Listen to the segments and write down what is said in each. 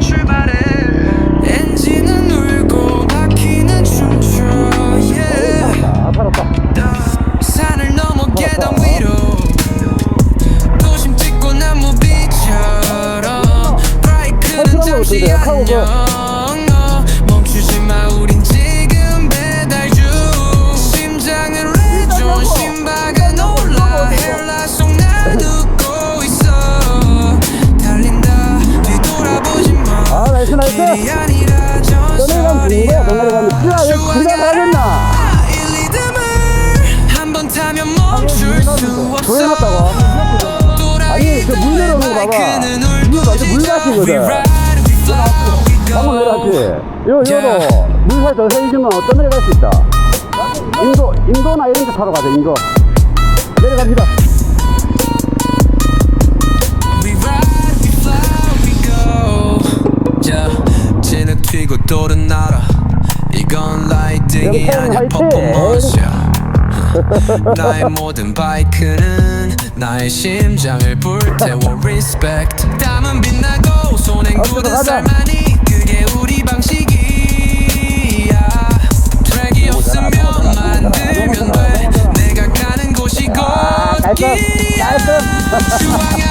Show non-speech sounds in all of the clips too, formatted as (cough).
출발 봐봐. 이거 완전 물 같이거든. 방금 내려갔지 요 요도 물 살짝 세주면 어떤 내려갈 수 있다 인도 인도나 이런 데 타러 가자 인도 내려갑니다 튀고. 이건 라이딩이 영상 아니야! 퍼포먼스야. (laughs) 나의 모든 바이크는 나의 심장을 불태워 respect. 땀은 빛나고 손엔 앞으로 굳은 가자. 살만이 그게 우리 방식이야. 트랙이 없으면 만들면 돼. 내가 가는 곳이 아. 깔끔. 주황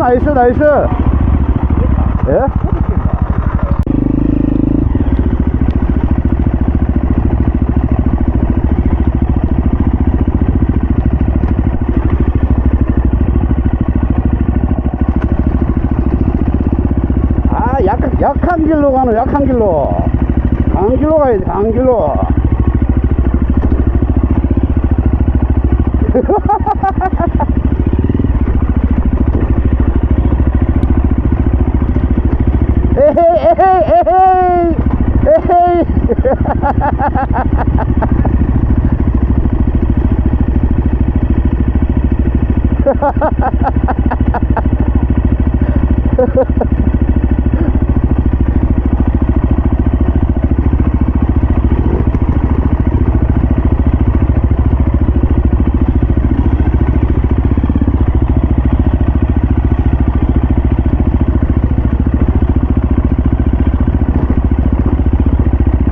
나이스 나이스. 예? 아 약한 약한 길로 가는 약한 길로. 강한 길로 가야지 강한 길로 (laughs) 에헤이 에헤이 에헤이 에헤이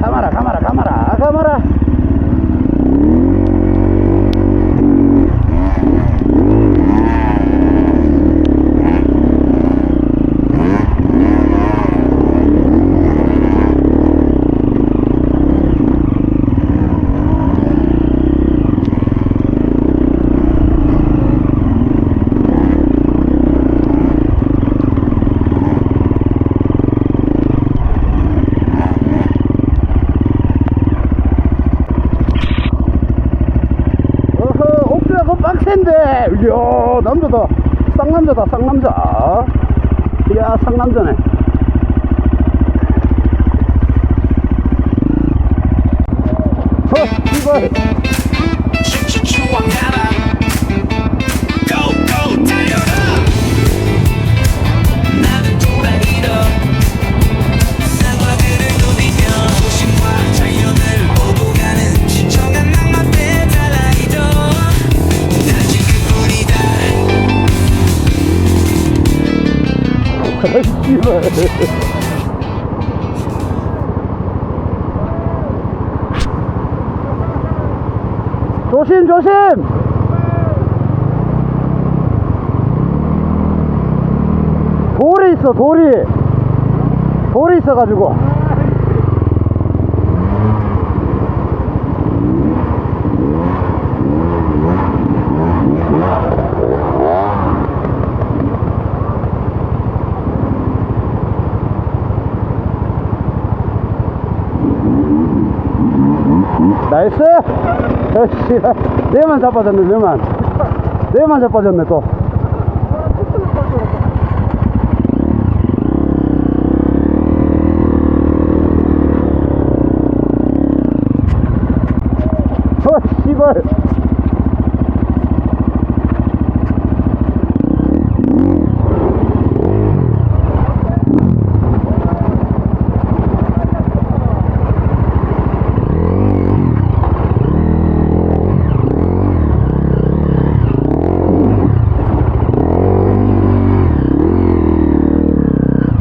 가마라 가마라 가마라 가마라 어허 옥수야 그거 빡센데 이야 남자다. 쌍남자다 쌍남자. 이야 쌍남자네. 어 이거. 씨발. (laughs) 조심 조심. 돌이 있어 돌이. 돌이 있어가지고. 나이스! 역시, 내만 자빠졌네, 내만. 내만 자빠졌네, 또. 어, 씨발.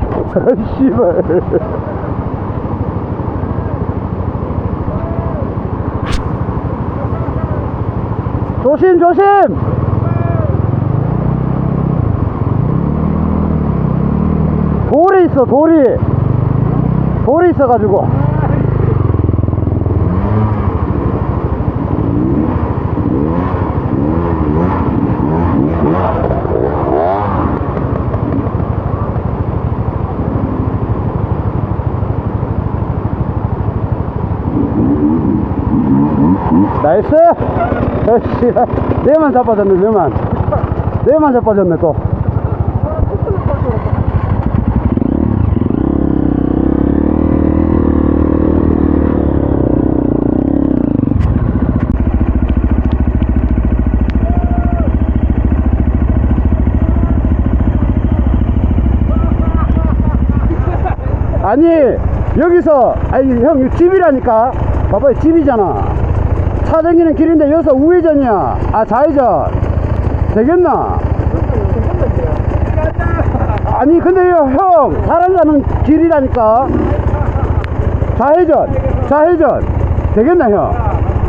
아, 씨발. 조심, 조심! 돌이 있어, 돌이. 돌이 있어가지고. 나이스! 역시, 내만 자빠졌네, 내만. 내만 자빠졌네, 또. 아니 여기서 아니 형 집이라니까 봐봐요 집이잖아 차 다니는 길인데 여기서 우회전이야. 아 좌회전. 되겠나? 아니 근데 요, 형 사람 가는 길이라니까. 좌회전 좌회전. 되겠나 형?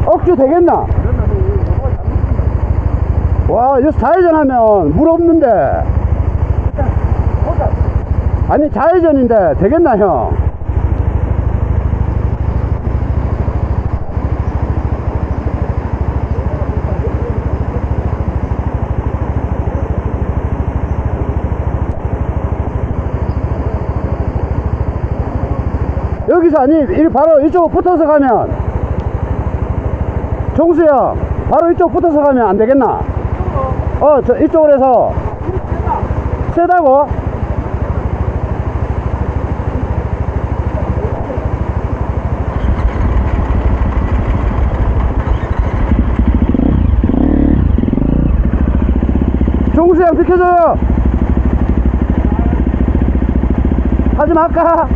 억주 되겠나? 와 여기서 좌회전 하면 물 없는데. 아니 좌회전인데 되겠나 형? 여기서 아니 이 바로 이쪽으로 붙어서 가면 형 바로 이쪽 붙어서 가면 안 되겠나? 어 저 이쪽으로 해서 세다고? 형 비켜줘요. 하지 말까?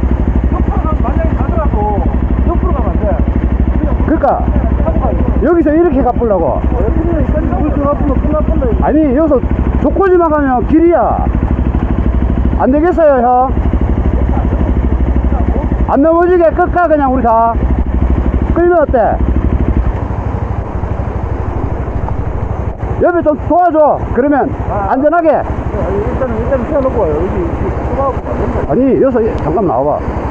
만약에 가더라도 옆으로 가면 안 돼. 그니까 돼. 여기서 이렇게 건데. 아니 여기서 조코지만 가면 길이야. 안 되겠어요 형. 안 넘어지게 끝까 그냥 우리 다. 끌면 어때? 옆에 좀 도와줘. 그러면 안전하게. 일단은 일단은 세워놓고 와요. 여기 수고하고. 아니 여기서 잠깐 나와봐.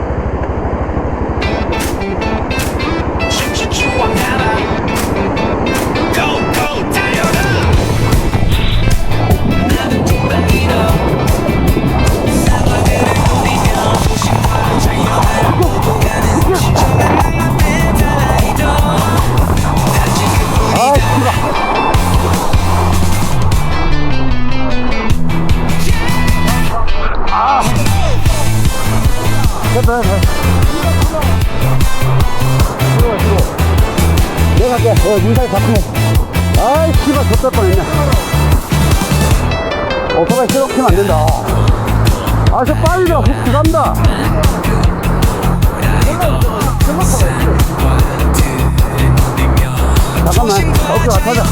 어, 윤상이 바꾸네. 아이, 씨발, 좆될 뻔했네. 오토바이 실업키면 안 된다. 아, 저 빨리다. 훅 들어간다. 잠깐만. 오케이, 와, 그뿐이다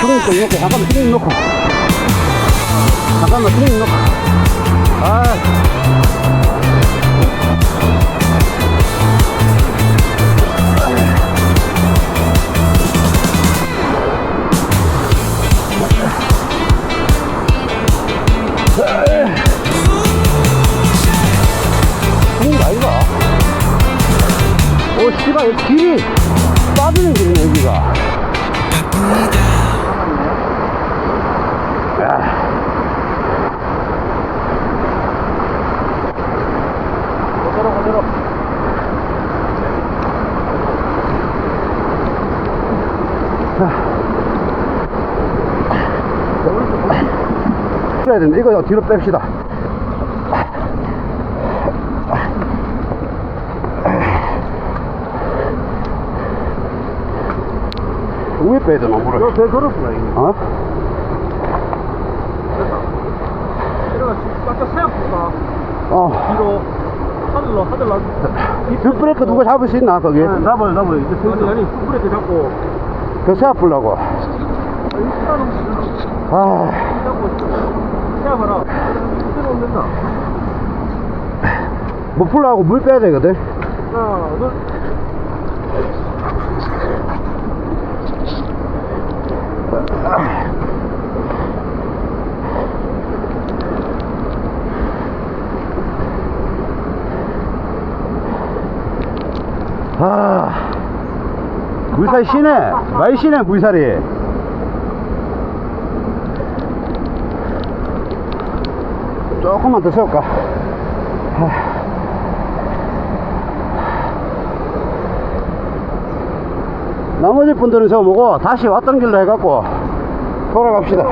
그러니까 이렇게 잠깐만 잠깐만, 트림 넣고. 되는데, 이거 뒤로 뺍시다. 위에 빼야 되나, 물을? 이거 배 걸었구나 이게 어? 내가 바짝 세워볼까 어. 뒤로 하늘로 하늘로 뒷브레이크 누가 잡을 수 있나, 거기? 나봐요 나봐요 이제 아니 아니 브레이크 잡고 그 세워보려고. 일단은 아, 오면 된다 못 풀려고 물 빼야 되거든. 하나 둘 아, 물살이 시네. 많이 시네, 물살이. 조금만 더 세울까? 하. 나머지 분들은 세워보고 다시 왔던 길로 해갖고 돌아갑시다.